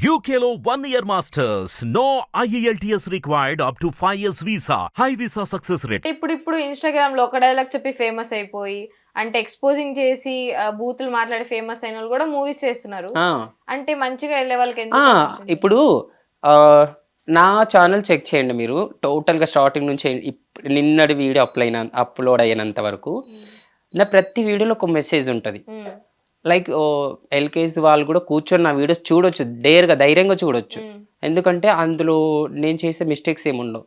One year masters. No E IELTS required up to 5 years visa. High visa success rate. ఇప్పుడు ఇప్పుడు ఇన్స్టాగ్రామ్లో ఒక dialogue చెప్పి famous అయిపోయి అంటే ఎక్స్పోజింగ్ చేసి బూతులు మాట్లాడి ఫేమస్ అయిన వాళ్ళు కూడా మూవీస్ చేస్తున్నారు అంటే మంచిగా వెళ్ళే వాళ్ళకి? ఇప్పుడు ఆ, నా ఛానల్ చెక్ చేయండి మీరు టోటల్గా స్టార్టింగ్ నుంచి నిన్నటి వీడియో అప్లైన అప్లోడ్ అయినంత వరకు నా ప్రతి వీడియోలో ఒక మెసేజ్ ఉంటుంది లైక్ ఎల్కేజీ వాళ్ళు కూడా కూర్చొని నా వీడియోస్ చూడొచ్చు డేర్గా ధైర్యంగా చూడొచ్చు. ఎందుకంటే అందులో నేను చేసే మిస్టేక్స్ ఏముండవు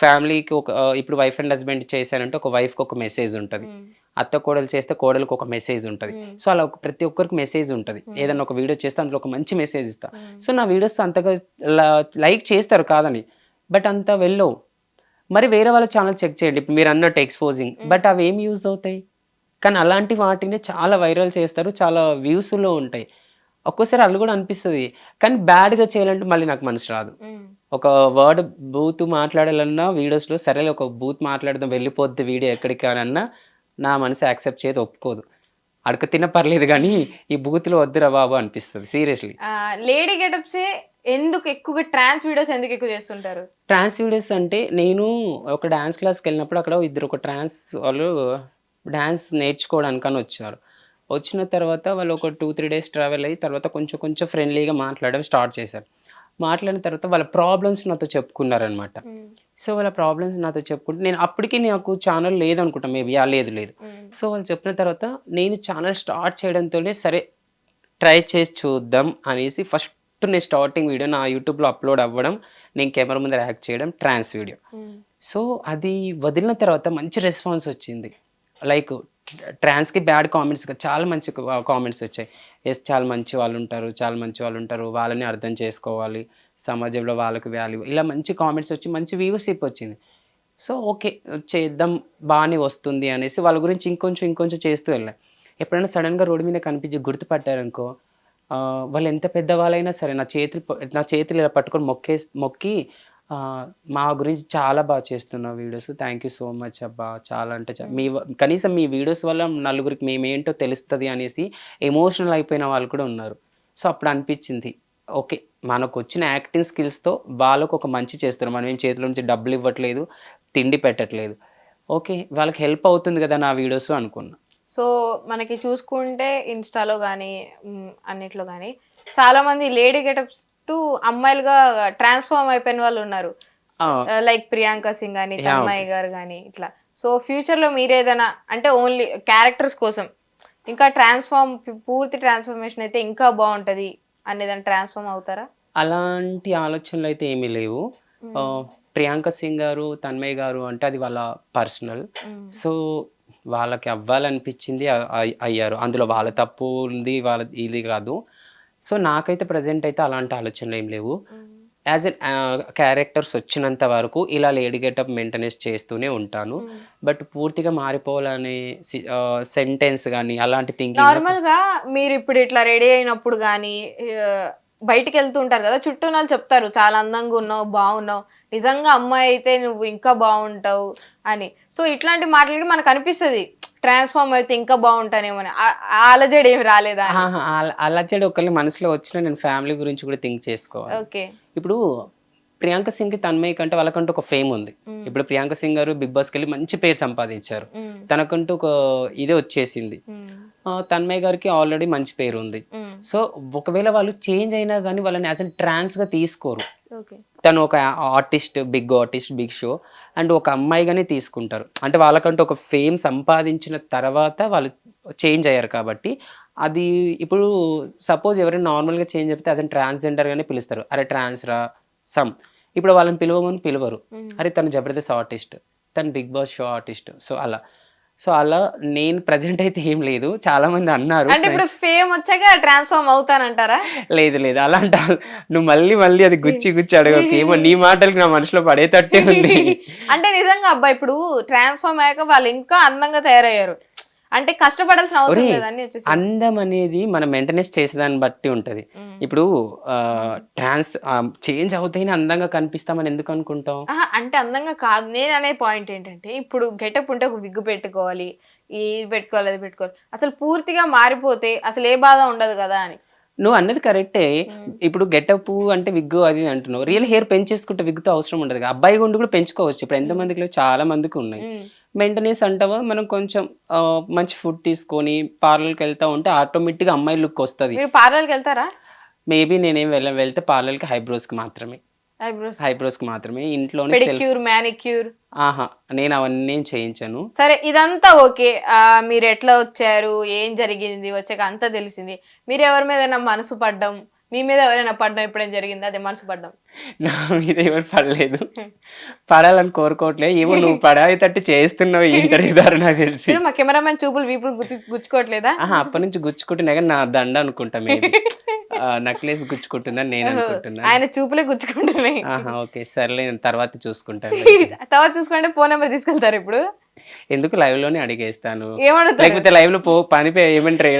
ఫ్యామిలీకి ఒక ఇప్పుడు వైఫ్ అండ్ హస్బెండ్ చేశానంటే ఒక వైఫ్కి ఒక మెసేజ్ ఉంటుంది. అత్త కోడలు చేస్తే కోడలకు ఒక మెసేజ్ ఉంటుంది. సో అలా ఒక ప్రతి ఒక్కరికి మెసేజ్ ఉంటుంది. ఏదైనా ఒక వీడియో చేస్తే అందులో ఒక మంచి మెసేజ్ ఇస్తా. సో నా వీడియోస్ అంతగా లైక్ చేస్తారు కాదని. బట్ అంత వెళ్ళవు. మరి వేరే వాళ్ళ ఛానల్ చెక్ చేయండి. మీరు అన్నట్టు ఎక్స్పోజింగ్ బట్ అవి ఏం యూజ్ అవుతాయి? కానీ అలాంటి వాటిని చాలా వైరల్ చేస్తారు చాలా వ్యూస్లో ఉంటాయి. ఒక్కోసారి అల్లు కూడా అనిపిస్తుంది. కానీ బ్యాడ్గా చేయాలంటే మళ్ళీ నాకు మనసు రాదు. ఒక వర్డ్ బూత్ మాట్లాడాలన్నా వీడియోస్లో సరే ఒక బూత్ మాట్లాడదాం వెళ్ళిపోద్ది వీడియో ఎక్కడికి అని అన్నా నా మనసు యాక్సెప్ట్ చేయదు ఒప్పుకోదు. అడక తిన్న పర్లేదు కానీ ఈ బూత్లో వద్దురా బాబు అనిపిస్తుంది సీరియస్లీ లేడీ గెటప్స్ ఎందుకు ఎక్కువగా ట్రాన్స్ వీడియోస్ ఎందుకు ఎక్కువ చేస్తుంటారు? ట్రాన్స్ వీడియోస్ అంటే నేను ఒక డ్యాన్స్ క్లాస్కి వెళ్ళినప్పుడు అక్కడ ఇద్దరు ఒక ట్రాన్స్ వాళ్ళు డ్యాన్స్ నేర్చుకోవడానికి అని వచ్చారు వచ్చిన తర్వాత వాళ్ళు ఒక టూ త్రీ డేస్ ట్రావెల్ అయ్యి తర్వాత కొంచెం కొంచెం ఫ్రెండ్లీగా మాట్లాడడం స్టార్ట్ చేశారు. మాట్లాడిన తర్వాత వాళ్ళ ప్రాబ్లమ్స్ నాతో చెప్పుకున్నారనమాట. సో వాళ్ళ ప్రాబ్లమ్స్ నాతో చెప్పుకుంటే నేను అప్పటికి నాకు ఛానల్ లేదనుకుంటా మేబీ ఆ లేదు లేదు. సో వాళ్ళు చెప్పిన తర్వాత నేను ఛానల్ స్టార్ట్ చేయడంతోనే సరే ట్రై చేసి చూద్దాం అనేసి ఫస్ట్ నేను స్టార్టింగ్ వీడియో నా యూట్యూబ్లో అప్లోడ్ అవ్వడం నేను కెమెరా ముందర యాక్ట్ చేయడం ట్రాన్స్ వీడియో. సో అది వదిలిన తర్వాత మంచి రెస్పాన్స్ వచ్చింది. లైక్ ట్రాన్స్కి బ్యాడ్ కామెంట్స్ చాలా మంచి కామెంట్స్ వచ్చాయి. ఎస్ చాలా మంచి వాళ్ళు ఉంటారు చాలా మంచి వాళ్ళు ఉంటారు వాళ్ళని అర్థం చేసుకోవాలి సమాజంలో వాళ్ళకి వాల్యూ ఇలా మంచి కామెంట్స్ వచ్చి మంచి వ్యూవర్షిప్ వచ్చింది. సో ఓకే చేద్దాం బాగానే వస్తుంది అనేసి వాళ్ళ గురించి ఇంకొంచెం ఇంకొంచెం చేస్తూ వెళ్ళాం. ఎప్పుడైనా సడన్గా రోడ్డు మీద కనిపించి గుర్తుపట్టారనుకో వాళ్ళు ఎంత పెద్దవాళ్ళైనా సరే నా చేతులు నా చేతులు ఇలా పట్టుకొని మొక్కే మొక్కి మా గురించి చాలా బాగా చేస్తున్నావు videos. Thank you so much అబ్బా. చాలా అంటే మీ కనీసం మీ వీడియోస్ వల్ల నలుగురికి మేమేంటో తెలుస్తుంది అనేసి ఎమోషనల్ అయిపోయిన వాళ్ళు కూడా ఉన్నారు. సో అప్పుడు అనిపించింది. ఓకే మనకు వచ్చిన యాక్టింగ్ స్కిల్స్తో వాళ్ళకు ఒక మంచి చేస్తున్నాం మనం ఏం చేతిలో నుంచి డబ్బులు ఇవ్వట్లేదు తిండి పెట్టట్లేదు. ఓకే వాళ్ళకి హెల్ప్ అవుతుంది కదా నా వీడియోస్ అనుకున్నా. సో మనకి చూసుకుంటే ఇన్స్టాలో కానీ అన్నిట్లో కానీ చాలా మంది లేడీ గెటప్స్ టు అమ్మాయిలుగా ట్రాన్స్ఫార్మ్ అయిపోయిన వాళ్ళు ఉన్నారు. లైక్ ప్రియాంక సింగ్ Yeah, తన్మయ్య గారు కానీ ఇట్లా. సో ఫ్యూచర్లో మీరు ఏదైనా అంటే ఓన్లీ క్యారెక్టర్స్ కోసం ఇంకా ట్రాన్స్ఫార్మ్ పూర్తి ట్రాన్స్ఫర్మేషన్ అయితే ఇంకా బాగుంటది అనేదాన్ని ట్రాన్స్ఫార్మ్ అవుతారా? అలాంటి ఆలోచనలు అయితే ఏమీ లేవు. ప్రియాంక సింగ్ గారు తన్మయ్ గారు అంటే అది వాళ్ళ పర్సనల్. సో వాళ్ళకి అవ్వాలనిపించింది అయ్యారు. అందులో వాళ్ళ తప్పు ఉంది వాళ్ళ ఇది కాదు. సో నాకైతే ప్రజెంట్ అయితే అలాంటి ఆలోచనలు ఏం లేవు. యాజ్ ఎన్ క్యారెక్టర్స్ వచ్చినంత వరకు ఇలా లేడీ గెటప్ మెయింటెనెన్స్ చేస్తూనే ఉంటాను. బట్ పూర్తిగా మారిపోవాలనే సెంటెన్స్ కానీ అలాంటి థింకింగ్ నార్మల్గా మీరు ఇప్పుడు ఇట్లా రెడీ అయినప్పుడు కానీ బయటికి వెళ్తూ ఉంటారు కదా చుట్టూ వాళ్ళు చెప్తారు చాలా అందంగా ఉన్నావు బాగున్నావు నిజంగా అమ్మాయి అయితే నువ్వు ఇంకా బాగుంటావు అని. సో ఇట్లాంటి మాటలకి మనకు అనిపిస్తుంది. ట్రాన్స్ఫార్మ్ అయితే ఇంకా బాగుంటానేమో అలజడి ఏమి రాలేదా? అలా చెడు ఒకళ్ళు మనసులో వచ్చిన నేను ఫ్యామిలీ గురించి కూడా థింక్ చేసుకోవాలి. ఓకే. ఇప్పుడు ప్రియాంక సింగ్ తన్మయ్య కంటే వాళ్ళకంటూ ఒక ఫేమ్ ఉంది. ఇప్పుడు ప్రియాంక సింగ్ గారు బిగ్ బాస్కి వెళ్ళి మంచి పేరు సంపాదించారు. తనకంటూ ఒక ఇదే వచ్చేసింది. తన్మయ్య గారికి ఆల్రెడీ మంచి పేరు ఉంది. సో ఒకవేళ వాళ్ళు చేంజ్ అయినా కానీ వాళ్ళని యాజ్ అన్ ట్రాన్స్గా తీసుకోరు. ఓకే. తను ఒక artist big artist big show and ఒక అమ్మాయిగానే తీసుకుంటారు. అంటే వాళ్ళకంటూ ఒక ఫేమ్ సంపాదించిన తర్వాత వాళ్ళు చేంజ్ అయ్యారు కాబట్టి అది ఇప్పుడు సపోజ్ ఎవరైనా నార్మల్గా చేంజ్ చెప్తే అసలు ట్రాన్స్జెండర్గానే పిలుస్తారు. అరే ట్రాన్స్ రా సమ్. ఇప్పుడు వాళ్ళని పిలవమని పిలవరు. అరే తను జబర్దస్త్ ఆర్టిస్ట్ తను Bigg Boss show artist so అలా. సో అలా నేను ప్రజెంట్ అయితే ఏం లేదు. చాలా మంది అన్నారు అంటే ఇప్పుడు ఫేమ్ వచ్చాక ట్రాన్స్ఫార్మ్ అవుతానంటారా? లేదు లేదు. అలాంటి ఆల్- నువ్వు మళ్ళీ మళ్ళీ అది గుచ్చి గుచ్చి అడగకు. ఏమో నీ మాటలకి నా మనసులో పడేటట్టే ఉంది. అంటే నిజంగా అబ్బా ఇప్పుడు ట్రాన్స్ఫార్మ్ అయ్యాక వాళ్ళు ఇంకా అందంగా తయారయ్యారు. అంటే కష్టపడాల్సిన అవసరం లేదని అందం అనేది మనం మెయింటెనెన్స్ చేసేదాన్ని బట్టి ఉంటది. ఇప్పుడు ట్రాన్స్ చేంజ్ అవుతాయిని అందంగా కనిపిస్తామని ఎందుకు అనుకుంటాం అంటే అందంగా కాదు. నేను అనే పాయింట్ ఏంటంటే ఇప్పుడు గెటప్ ఉంటే ఒక విగ్గు పెట్టుకోవాలి ఇది పెట్టుకోవాలి అది పెట్టుకోవాలి. అసలు పూర్తిగా మారిపోతే అసలు ఏ బాధ ఉండదు కదా అని. నువ్వు అన్నది కరెక్టే ఇప్పుడు గెటప్ అంటే విగ్గు అది అంటున్నావు. రియల్ హెయిర్ పెంచేసుకుంటే విగ్గుతో అవసరం ఉండదు. అబ్బాయి గుండు కూడా పెంచుకోవచ్చు. ఇప్పుడు ఎంతమందికి లేవు చాలా మందికి ఉన్నాయి. మెయింటెనెన్స్ అంటావా? మనం కొంచెం మంచి ఫుడ్ తీసుకొని పార్లర్కి వెళ్తా ఉంటే ఆటోమేటిక్గా అమ్మాయి లుక్ వస్తుంది. పార్లర్కి వెళ్తారా? మేబీ నేనేం వెళ్ళ వెళ్తే పార్లర్కి హైబ్రోస్కి మాత్రమే. ఐబ్రోస్ మాత్రమే. ఇంట్లోనే సెల్ఫ్ పెడిక్యూర్ మ్యానిక్యూర్ ఆహా నేను అవన్నీ ఏం చేయించాను. సరే ఇదంతా ఓకే. మీరు ఎట్లా వచ్చారు? ఏం జరిగింది? వచ్చాక అంతా తెలిసింది. మీరు ఎవరి మీద మనసు పడ్డం? మీ మీద ఎవరైనా పడ్డం? ఎప్పుడేం జరిగింది? అదే మనసు పడ్డం. నా మీద ఎవరు పడలేదు. పడాలని కోరుకోవట్లేదు ఏమో నువ్వు పడాయి చేస్తున్నావు ఈ ఇంటర్వ్యూ ద్వారా నాకు తెలిసి. మా కెమెరామెన్ చూపులు వీపులు గుచ్చు గుచ్చుకోవట్లేదా? అప్పటి నుంచి గుచ్చుకుంటున్నా కానీ నా దండ అనుకుంటా నక్లెస్ గుచ్చుకుంటుందని నేను అనుకుంటున్నా. ఆయన చూపులే గుచ్చుకుంటున్నాయి. ఓకే సర్లే నేను తర్వాత చూసుకుంటాను. తర్వాత చూసుకుంటే ఫోన్ నెంబర్ తీసుకెళ్తారు ఇప్పుడు. ఎందుకు లైవ్లోనే అడిగేస్తాను? లేకపోతే లైవ్లో పో పని ఏమంటారు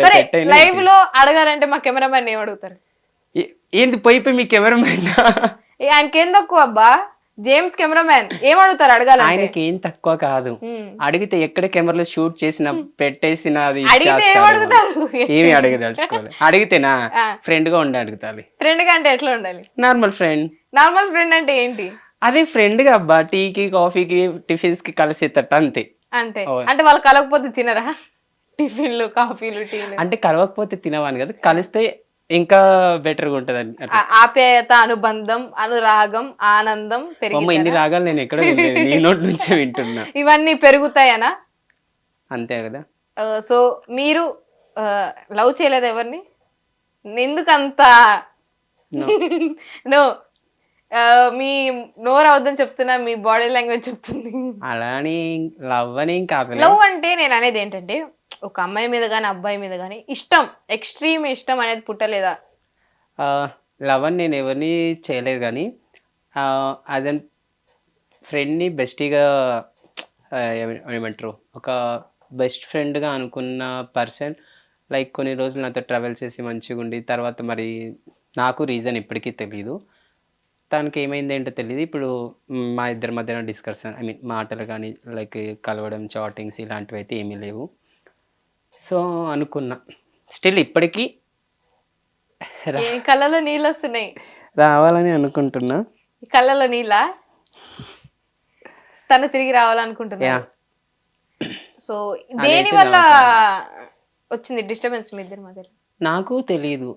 లైవ్లో అడగాలంటే మా కెమెరామెన్ ఏం అడుగుతారు ఏంటి పోయి మీ కెమెరామెన్ ఆయనకి ఏం తక్కువ అబ్బా? జేమ్స్ కెమెరామెన్ ఏం అడుగుతారు అడగాలంటే? ఆయనకి ఏం తక్కువ కాదు. అడిగితే ఎక్కడ కెమెరాలో షూట్ చేసిన పెట్టేసిన అది ఏమి అడగదలుచుకోవాలి అడిగితేనా. ఫ్రెండ్గా ఉండి అడుగుతాలి. ఫ్రెండ్ కంటే ఎట్లా ఉండాలి? Normal friend. నార్మల్ ఫ్రెండ్ అంటే ఏంటి? అదే ఫ్రెండ్గా అబ్బా టీకి కాఫీకి టిఫిన్స్కి కలిసేటట్టు అంతే. అంతే. అంటే వాళ్ళు కలగకపోతే తినరా? టిఫిన్లు కాఫీలు టీలు. అంటే కలవకపోతే తినవాని కదా. కలిస్తే ఇంకా బెటర్గా ఉంటది అని అట్లా. ఆ- ఆప్యాయత అనుబంధం అనురాగం ఆనందం పెరిగి ఇన్ని రాగాలు నేను ఎక్కడ నీ నోటి నుంచే వింటున్నా. ఇవన్నీ పెరుగుతాయనా? అంతే కదా? సో మీరు లవ్ చేయలేదు ఎవరిని? ఎందుకంత. నో. మీ నోరు అవద్దని చెప్తున్నా మీ బాడీ లాంగ్వేజ్ చెప్తుంది. అలా అని లవ్ అని కాదు లవ్ అంటే నేను అనేది ఏంటంటే ఒక అమ్మాయి మీద కానీ అబ్బాయి మీద కానీ ఇష్టం ఎక్స్ట్రీమ్ ఇష్టం అనేది పుట్టలేదా? లవ్ అని నేను ఎవరిని చేయలేదు కానీ యాజ్ అన్ ఫ్రెండ్ని బెస్టీగా ఏమంటారు? ఒక బెస్ట్ ఫ్రెండ్గా అనుకున్న పర్సన్ లైక్ కొన్ని రోజులు నాతో ట్రావెల్ చేసి మంచిగా ఉండి తర్వాత మరి నాకు రీజన్ ఇప్పటికీ తెలియదు తనకి ఏమైంది ఏంటో తెలియదు ఇప్పుడు మా ఇద్దరి మధ్యన డిస్కషన్ ఐ మీన్ మాటలు కానీ లైక్ కలవడం చాటింగ్స్ ఇలాంటివి అయితే ఏమీ లేవు. సో అనుకున్నా. స్టిల్ ఇప్పటికీ కళ్ళలో నీళ్ళు వస్తున్నాయి రావాలని అనుకుంటున్నా. కళ్ళలో నీళ్ళ? తను తిరిగి రావాలనుకుంటున్నా సో దేని వల్ల. వచ్చింది డిస్టర్బెన్స్ మీ ఇద్దరి మధ్యలో? నాకు తెలియదు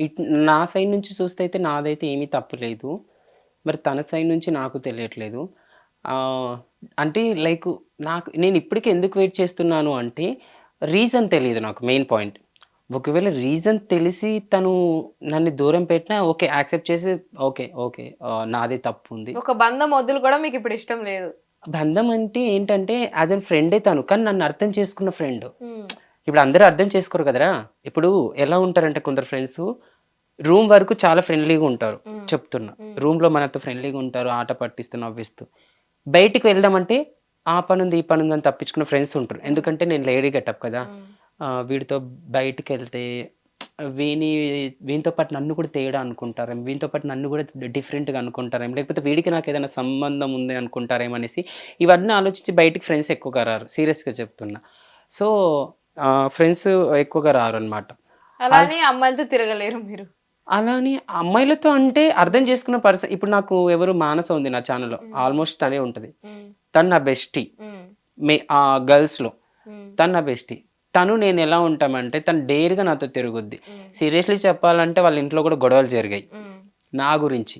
ఇట్ నా సైడ్ నుంచి చూస్తే అయితే నాదైతే ఏమీ తప్పులేదు మరి తన సైడ్ నుంచి నాకు తెలియట్లేదు. ఆ, అంటే లైక్ నాకు నేను ఇప్పటికీ ఎందుకు వెయిట్ చేస్తున్నాను అంటే రీజన్ తెలియదు నాకు మెయిన్ పాయింట్. ఒకవేళ రీజన్ తెలిసి తను నన్ను దూరం పెట్టినా ఓకే యాక్సెప్ట్ చేసి ఓకే ఓకే నాదే తప్పు ఉంది ఒక బంధం వద్దులు కూడా మీకు ఇప్పుడు ఇష్టం లేదు. బంధం అంటే ఏంటంటే యాజ్ అన్ ఫ్రెండే తను కానీ నన్ను అర్థం చేసుకున్న ఫ్రెండ్. ఇప్పుడు అందరూ అర్థం చేసుకోరు కదరా? ఇప్పుడు ఎలా ఉంటారంటే కొందరు ఫ్రెండ్స్ రూమ్ వరకు చాలా ఫ్రెండ్లీగా ఉంటారు చెప్తున్నా. రూమ్లో మనతో ఫ్రెండ్లీగా ఉంటారు ఆట పట్టిస్తూ నవ్విస్తూ. బయటికి వెళ్దామంటే ఆ పని ఉంది ఈ పని ఉంది అని తప్పించుకున్న ఫ్రెండ్స్ ఉంటారు. ఎందుకంటే నేను లేడీ గెటప్ కదా. వీడితో బయటికి వెళ్తే వీని వీనితో పాటు నన్ను కూడా తేడా అనుకుంటారేం? వీనితో పాటు నన్ను కూడా డిఫరెంట్గా అనుకుంటారేం? లేకపోతే వీడికి నాకు ఏదైనా సంబంధం ఉంది అనుకుంటారేమో అనేసి ఇవన్నీ ఆలోచించి బయటికి ఫ్రెండ్స్ ఎక్కువగా రారు. సీరియస్గా చెప్తున్నా. సో ఫ్రెండ్స్ ఎక్కువగా రారు అనమాట అలానే అమ్మాయిలతో తిరగలేరు మీరు. అలానే అమ్మాయిలతో అంటే అర్థం చేసుకున్న పర్సన్ ఇప్పుడు నాకు ఎవరు మానస ఉంది నా ఛానల్లో ఆల్మోస్ట్ తనే ఉంటుంది. తను నా బెస్టీ మే ఆ గర్ల్స్లో. తను నా బెస్టీ. తను నేను ఎలా ఉంటామంటే తను డేర్గా నాతో తిరుగుద్ది. సీరియస్లీ చెప్పాలంటే వాళ్ళ ఇంట్లో కూడా గొడవలు జరిగాయి. నా గురించి.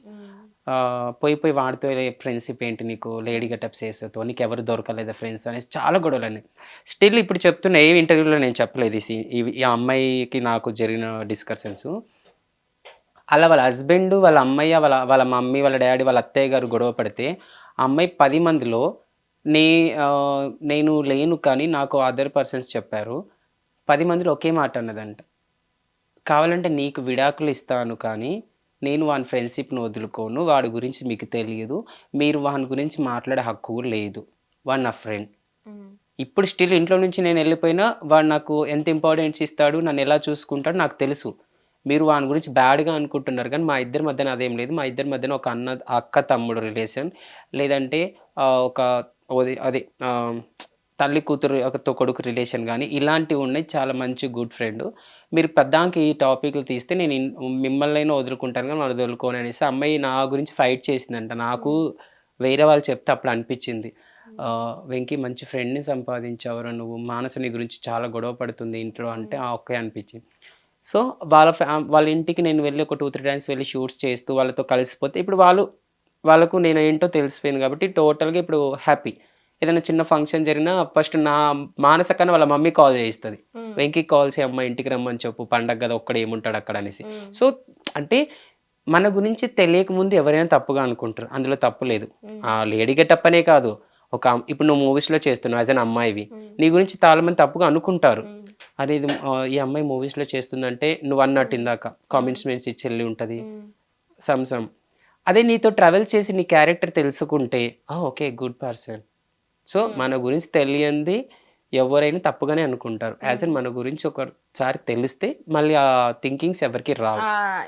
పోయి పోయి వాడితో ఫ్రెండ్షిప్ ఏంటి నీకు? లేడీ గెటప్స్ వేసేతో నీకు ఎవరు దొరకలేదా ఫ్రెండ్స్ అనేసి చాలా గొడవలు అన్నాయి. స్టిల్ ఇప్పుడు చెప్తున్న ఏ ఇంటర్వ్యూలో నేను చెప్పలేదు ఈ అమ్మాయికి నాకు జరిగిన డిస్కషన్స్. అలా వాళ్ళ హస్బెండ్ వాళ్ళ అమ్మయ్య వాళ్ళ వాళ్ళ మమ్మీ వాళ్ళ డాడీ వాళ్ళ అత్తయ్య గారు గొడవ పడితే ఆ అమ్మాయి పది మందిలో నే నేను లేను కానీ నాకు అదర్ పర్సన్స్ చెప్పారు. పది మందిలో ఒకే మాట అన్నదంట. కావాలంటే నీకు విడాకులు ఇస్తాను కానీ నేను వాని ఫ్రెండ్షిప్ను వదులుకోను. వాడి గురించి మీకు తెలియదు. మీరు వాని గురించి మాట్లాడే హక్కు లేదు. వాడు నా ఫ్రెండ్ ఇప్పుడు స్టిల్ ఇంట్లో నుంచి నేను వెళ్ళిపోయినా వాడు నాకు ఎంత ఇంపార్టెన్స్ ఇస్తాడు నన్ను ఎలా చూసుకుంటాడు నాకు తెలుసు. మీరు వాని గురించి బ్యాడ్గా అనుకుంటున్నారు కానీ మా ఇద్దరి మధ్యన అదేం లేదు. మా ఇద్దరి మధ్యన ఒక అన్న అక్క తమ్ముడు రిలేషన్ లేదంటే ఒక అదే తల్లి కూతురు ఒక తో- కొడుకు రిలేషన్ కానీ ఇలాంటివి ఉన్నాయి. చాలా మంచి గుడ్ ఫ్రెండ్ మీరు పెద్దానికి ఈ టాపిక్లు తీస్తే నేను మిమ్మల్ని వదులుకుంటాను కానీ మనం వదులుకోను అనేసి అమ్మాయి నా గురించి ఫైట్ చేసిందంట. నాకు వేరే వాళ్ళు చెప్తే అప్పుడు అనిపించింది. వెంకీ మంచి ఫ్రెండ్ని సంపాదించావురా నువ్వు. మానస నీ గురించి చాలా గొడవ పడుతుంది ఇంట్లో అంటే ఆ ఒకే అనిపించింది. సో వాళ్ళ ఫ్యా వాళ్ళ ఇంటికి నేను వెళ్ళి ఒక టూ త్రీ టైమ్స్ వెళ్ళి షూట్స్ చేస్తూ వాళ్ళతో కలిసిపోతే ఇప్పుడు వాళ్ళు వాళ్ళకు నేను ఏంటో తెలిసిపోయింది కాబట్టి టోటల్గా ఇప్పుడు హ్యాపీ. ఏదైనా చిన్న ఫంక్షన్ జరిగినా ఫస్ట్ నా మానస కన్నా వాళ్ళ మమ్మీ కాల్ చేస్తుంది వెంకీ కాల్ చేయి అమ్మ ఇంటికి రమ్మని చెప్పు పండగ కదా ఒక్కడ ఏముంటాడు అక్కడ అనేసి. సో అంటే మన గురించి తెలియక ముందు ఎవరైనా తప్పుగా అనుకుంటారు. అందులో తప్పు లేదు. ఆ లేడీ గెటప్ అనే కాదు. ఒక ఇప్పుడు నువ్వు మూవీస్లో చేస్తున్నావు యాజ్ అన్ అమ్మాయివి. నీ గురించి చాలా మంది తప్పుగా అనుకుంటారు. అరే ఇది ఈ అమ్మాయి మూవీస్లో చేస్తుందంటే నువ్వు అన్నట్టు ఇందాక కామెంట్స్ మీద చెల్లి ఉంటుంది. Some some. అదే నీతో ట్రావెల్ చేసి నీ క్యారెక్టర్ తెలుసుకుంటే ఓకే గుడ్ పర్సన్ సో మన గురించి తెలియంది ఎవరైనా తప్పుగానే అనుకుంటారు. యాజ్ అన్ మన గురించి ఒకసారి తెలిస్తే మళ్ళీ ఆ థింకింగ్స్ ఎవరికి రావు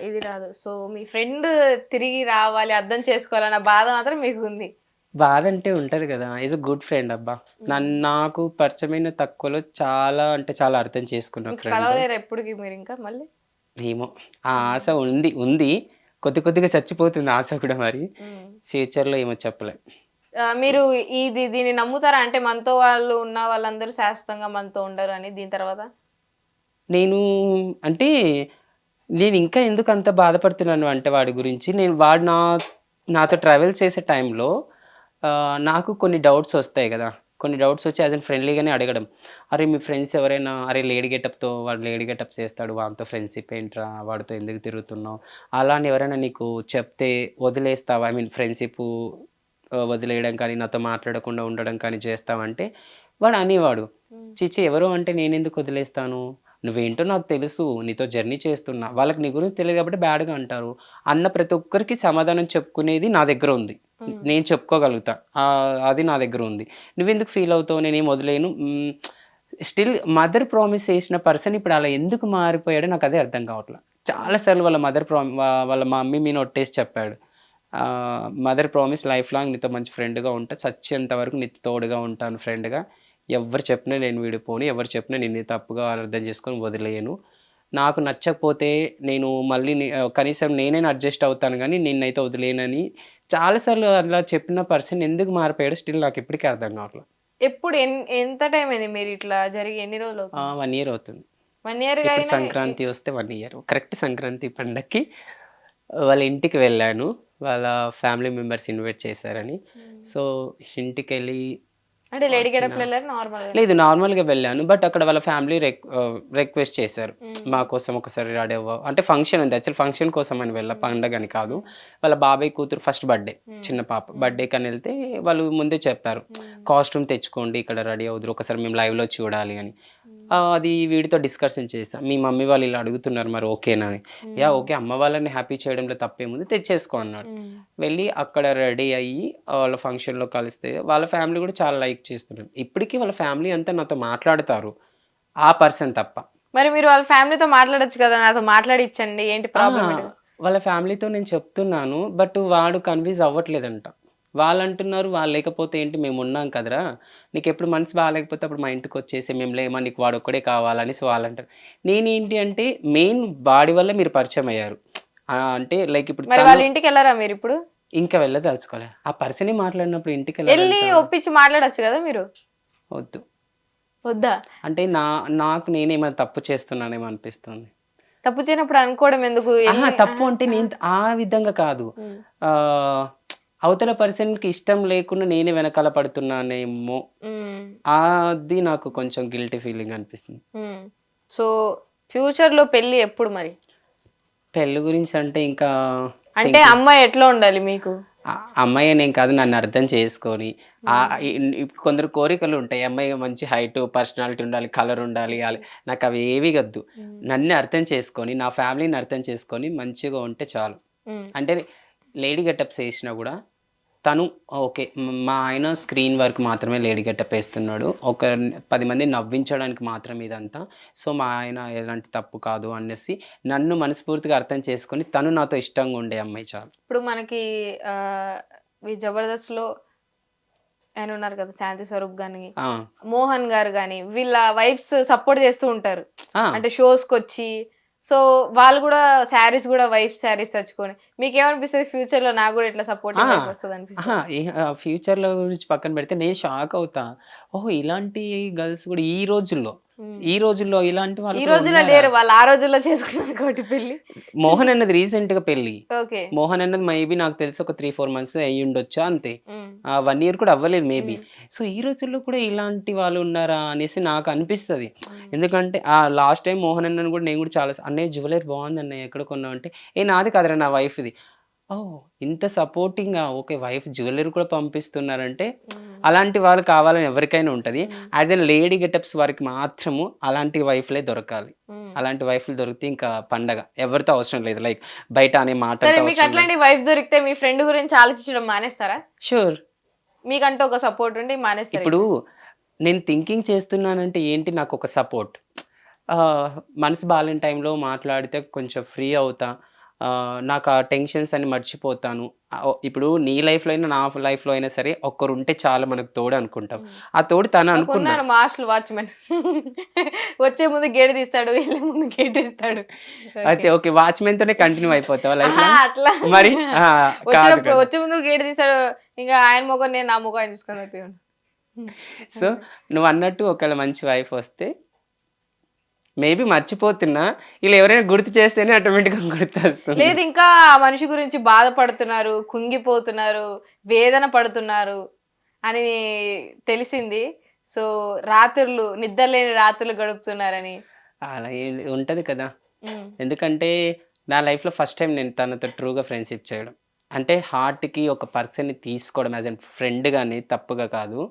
ఇది రాదు. సో మీ ఫ్రెండ్ తిరిగి రావాలి అర్థం చేసుకోవాలన్న బాధ మాత్రం మీకు ఉంది బాధ అంటే ఉంటది కదా. ఈజ్ అ గుడ్ ఫ్రెండ్ అబ్బా. నన్ను నాకు పరిచయమైన తక్కువలో చాలా అంటే చాలా అర్థం చేసుకున్న ఇంకా ఫ్రెండ్ కలవలేరు ఎప్పటికి మీరు ఇంకా మళ్ళీ? ఏమో. ఆ ఆశ ఉంది ఉంది. కొద్ది కొద్దిగా చచ్చిపోతుంది ఆశ కూడా మరి. ఫ్యూచర్లో ఏమో చెప్పలే. మీరు ఇది దీన్ని నమ్ముతారా? అంటే మనతో వాళ్ళు ఉన్న వాళ్ళందరూ శాశ్వతంగా మనతో ఉండరు అని దీని తర్వాత? నేను అంటే నేను ఇంకా ఎందుకు అంత బాధపడుతున్నాను అంటే వాడి గురించి నేను వాడు నా నాతో ట్రావెల్ చేసే టైంలో నాకు కొన్ని డౌట్స్ వస్తాయి కదా. కొన్ని డౌట్స్ వచ్చి యాజ్ అన్ ఫ్రెండ్లీగానే అడగడం. అరే మీ ఫ్రెండ్స్ ఎవరైనా అరే లేడీ గెటప్తో వాడు లేడీ గెటప్ చేస్తాడు వాడితో ఫ్రెండ్షిప్ ఏంట్రా వాడితో ఎందుకు తిరుగుతున్నావు? అలా అని ఎవరైనా నీకు చెప్తే వదిలేస్తావా? ఐ మీన్ ఫ్రెండ్షిప్ వదిలేయడం కానీ నాతో మాట్లాడకుండా ఉండడం కానీ చేస్తావంటే వాడు అనేవాడు. చిచి ఎవరు అంటే నేను ఎందుకు వదిలేస్తాను? నువ్వేంటో నాకు తెలుసు నీతో జర్నీ చేస్తున్నా. వాళ్ళకి నీ గురించి తెలియదు కాబట్టి బ్యాడ్గా అంటారు. అన్న ప్రతి ఒక్కరికి సమాధానం చెప్పుకునేది నా దగ్గర ఉంది. నేను చెప్పుకోగలుగుతా. అది నా దగ్గర ఉంది. నువ్వెందుకు ఫీల్ అవుతావు? నేనేం వదిలేను? స్టిల్ మదర్ ప్రామిస్ చేసిన పర్సన్ ఇప్పుడు అలా ఎందుకు మారిపోయాడో నాకు అదే అర్థం కావట్లేదు చాలాసార్లు వాళ్ళ మదర్ ప్రామి వాళ్ళ మా మమ్మీ మీ నొట్టేసి చెప్పాడు. మదర్ ప్రామిస్ లైఫ్ లాంగ్ నీతో మంచి ఫ్రెండ్గా ఉంటా. చచ్చేంత వరకు నీతో తోడుగా ఉంటాను ఫ్రెండ్గా ఎవరు చెప్పినా నేను విడిపోను. ఎవరు చెప్పినా నేను తప్పుగా అర్థం చేసుకొని వదిలేయను. నాకు నచ్చకపోతే నేను మళ్ళీ కనీసం నేనే అడ్జస్ట్ అవుతాను కానీ నిన్నైతే వదిలేనని చాలాసార్లు అలా చెప్పిన పర్సన్ ఎందుకు మారిపోయాడు స్టిల్ నాకు ఇప్పటికీ అర్థం కావట్లేదు. ఎప్పుడు ఎంత టైం అయింది మీరు ఇట్లా జరిగి ఎన్ని రోజులు వన్ ఇయర్ అవుతుంది. వన్ ఇయర్ సంక్రాంతి వస్తే వన్ ఇయర్. కరెక్ట్ సంక్రాంతి పండక్కి వాళ్ళ ఇంటికి వెళ్ళాను. వాళ్ళ ఫ్యామిలీ మెంబర్స్ ఇన్వైట్ చేశారని. సో ఇంటికి వెళ్ళి అంటే లేడీ గెటప్ వెళ్ళారు నార్మల్ లేదు నార్మల్గా వెళ్ళాను. బట్ అక్కడ వాళ్ళ ఫ్యామిలీ రిక్వెస్ట్ చేశారు. మా కోసం ఒకసారి రెడీ అవ్వ అంటే ఫంక్షన్ ఉంది. యాక్చువల్ ఫంక్షన్ కోసం అని వెళ్ళా పండగ అని కాదు. వాళ్ళ బాబాయ్ కూతురు ఫస్ట్ బర్త్డే చిన్న పాప. బర్త్డే కని వెళ్తే వాళ్ళు ముందే చెప్పారు. కాస్ట్యూమ్ తెచ్చుకోండి ఇక్కడ రెడీ అవుదురు. ఒకసారి మేము లైవ్లో చూడాలి అని. అది వీడితో డిస్కషన్ చేసాం మీ మమ్మీ వాళ్ళు ఇలా అడుగుతున్నారు మరి ఓకేనా అని. యా ఓకే అమ్మ వాళ్ళని హ్యాపీ చేయడంలో తప్పేముంది తెచ్చేసుకో అన్నాడు. వెళ్ళి అక్కడ రెడీ అయ్యి వాళ్ళ ఫంక్షన్లో కలిస్తే వాళ్ళ ఫ్యామిలీ కూడా చాలా లైక్ చేస్తున్నారు. ఇప్పటికీ వాళ్ళ ఫ్యామిలీ అంతా నాతో మాట్లాడతారు ఆ పర్సన్ తప్ప. మరి మీరు వాళ్ళ ఫ్యామిలీతో మాట్లాడొచ్చు కదా నాతో మాట్లాడిచ్చండి ఏంటి ప్రాబ్లం వాళ్ళ ఫ్యామిలీతో నేను చెప్తున్నాను బట్ వాడు కన్విన్స్ అవ్వట్లేదంట. వాళ్ళు అంటున్నారు వాళ్ళు లేకపోతే ఏంటి? మేము ఉన్నాం కదరా. నీకు ఎప్పుడు మనసు బాగాలేకపోతే అప్పుడు మా ఇంటికి వచ్చేసి మేము లేమా? నీకు వాడు ఒక్కడే కావాలని సో వాళ్ళు అంటారు నేనేంటి అంటే మెయిన్ బాడీ వల్ల మీరు పరిచయం అయ్యారు. అంటే లైక్ ఇప్పుడు వాళ్ళ ఇంటికి వెళ్ళారా మీరు ఇప్పుడు? ఇంకా వెళ్ళదలుచుకోలే. ఆ పర్సన్ మాట్లాడినప్పుడు ఇంటికి వెళ్ళి ఒప్పించి మాట్లాడొచ్చు కదా మీరు? వద్దు. వద్దా? అంటే నా నాకు నేనేమైనా తప్పు చేస్తున్నానేమో అనిపిస్తుంది. తప్పు చేయనప్పుడు అనుకోవడం ఎందుకు? తప్పు అంటే నేను ఆ విధంగా కాదు. అవతల పర్సన్కి ఇష్టం లేకుండా నేనే వెనకాల పడుతున్నానేమో. అది నాకు కొంచెం గిల్టీ ఫీలింగ్ అనిపిస్తుంది. సో ఫ్యూచర్లో పెళ్ళి ఎప్పుడు మరి? పెళ్ళి గురించి అంటే ఇంకా అంటే అమ్మాయి ఎట్లా ఉండాలి మీకు? అమ్మాయి నేను కాదు నన్ను అర్థం చేసుకొని. కొందరు కోరికలు ఉంటాయి. అమ్మాయి మంచి హైట్ పర్సనాలిటీ ఉండాలి కలర్ ఉండాలి నాకు అవి ఏవి వద్దు. నన్ను అర్థం చేసుకొని నా ఫ్యామిలీని అర్థం చేసుకొని మంచిగా ఉంటే చాలు. అంటే లేడీ గెటప్స్ వేసినా కూడా తను ఓకే మ- ఆయన స్క్రీన్ వర్క్ మాత్రమే లేడీ గెటప్ వేస్తున్నాడు ఒక పది మంది నవ్వించడానికి మాత్రం ఇదంతా. సో మా ఆయన ఎలాంటి తప్పు కాదు అనేసి నన్ను మనస్ఫూర్తిగా అర్థం చేసుకొని తను నాతో ఇష్టంగా ఉండే అమ్మాయి చాలు. ఇప్పుడు మనకి ఈ జబర్దస్త్లో ఆయన ఉన్నారు కదా శాంతి స్వరూప్ గాని మోహన్ గారు గాని వీళ్ళ వైఫ్స్ సపోర్ట్ చేస్తూ ఉంటారు. అంటే షోస్కి వచ్చి సో వాళ్ళు కూడా శారీస్ కూడా వైఫ్ శారీస్ తెచ్చుకొని మీకు ఏమనిపిస్తుంది ఫ్యూచర్లో నాకు కూడా ఇట్లా సపోర్ట్. వస్తుంది అనిపిస్తుంది ఫ్యూచర్లో గురించి పక్కన పెడితే నేను షాక్ అవుతా ఓహో ఇలాంటి గర్ల్స్ కూడా ఈ రోజుల్లో ఈ రోజుల్లో ఇలాంటి వాళ్ళు ఈ రోజుల్లో? లేరు వాళ్ళు ఆ రోజుల్లో చేసుకున్నారు కాబట్టి పెళ్ళి మోహన్ అన్నది రీసెంట్గా పెళ్ళి మోహన్ అన్నది మేబీ నాకు తెలిసి ఒక త్రీ ఫోర్ మంత్స్ అయ్యి ఉండొచ్చు అంతే. వన్ ఇయర్ కూడా అవ్వలేదు మేబీ సో ఈ రోజుల్లో కూడా ఇలాంటి వాళ్ళు ఉన్నారా అనేసి నాకు అనిపిస్తుంది. ఎందుకంటే ఆ లాస్ట్ టైం మోహన్ అన్నని కూడా నేను కూడా చాలా అన్నయ్య జ్యువెలరీ బాగుంది అన్నయ్య ఎక్కడ కొన్నావు అంటే ఏ నాది కాదురా నా వైఫ్ది ఓ ఇంత సపోర్టింగ్ ఓకే వైఫ్ జ్యువెలరీ కూడా పంపిస్తున్నారంటే అలాంటి వాళ్ళు కావాలని ఎవరికైనా ఉంటుంది. యాజ్ ఎ లేడీ గెటప్స్ వారికి మాత్రము అలాంటి వైఫ్లే దొరకాలి. అలాంటి వైఫ్లు దొరికితే ఇంకా పండగ ఎవరితో అవసరం లేదు. లైక్ బయట అనే సరే మాటలతో మీకు అట్లాంటి వైఫ్ దొరికితే మీ ఫ్రెండ్ గురించి ఆలోచించడం మానేస్తారా? షూర్. మీకంటూ ఒక సపోర్ట్ ఉండి మానేస్తారు ఇప్పుడు నేను థింకింగ్ చేస్తున్నానంటే ఏంటి నాకు ఒక సపోర్ట్? మనసు బాగాలేని టైంలో మాట్లాడితే కొంచెం ఫ్రీ అవుతా. నాకు ఆ టెన్షన్స్ అని మర్చిపోతాను. ఇప్పుడు నీ లైఫ్లో అయినా నా లైఫ్లో అయినా సరే ఒక్కరు ఉంటే చాలా మనకు తోడు అనుకుంటాం. ఆ తోడు తను నాకు అనుకున్నా. ఉన్నాడు మాస్టర్ వాచ్మెన్. వచ్చే ముందు గేట్ తీస్తాడు వెళ్ళే ముందు గేట్ తీస్తాడు. అయితే ఓకే. వాచ్మెన్ తోనే కంటిన్యూ అయిపోతావా లైఫ్ అట్లా. మరి. వచ్చే ముందు గేట్ తీస్తాడు ఇంకా ఆయన మొగ నేను నా మొగ ఆయన చూసుకొని అయిపోయాను సో నువ్వు అన్నట్టు ఒకవేళ మంచి వైఫ్ వస్తే మేబీ మర్చిపోతున్నా. ఇలా ఎవరైనా గుర్తు చేస్తేనే ఆటోమేటిక్గా గుర్తొస్తుంది. లేదు ఇంకా ఆ మనిషి గురించి బాధపడుతున్నారు కుంగిపోతున్నారు వేదన పడుతున్నారు అని తెలిసింది. సో రాత్రులు నిద్రలేని రాత్రులు గడుపుతున్నారని. అలా ఉంటది కదా. ఎందుకంటే నా లైఫ్లో ఫస్ట్ టైం నేను తనతో ట్రూగా ఫ్రెండ్షిప్ చేయడం. అంటే హార్ట్కి ఒక పర్సన్ని తీసుకోవడం యాజ్ అన్ ఫ్రెండ్ కానీ తప్పుగా కాదు.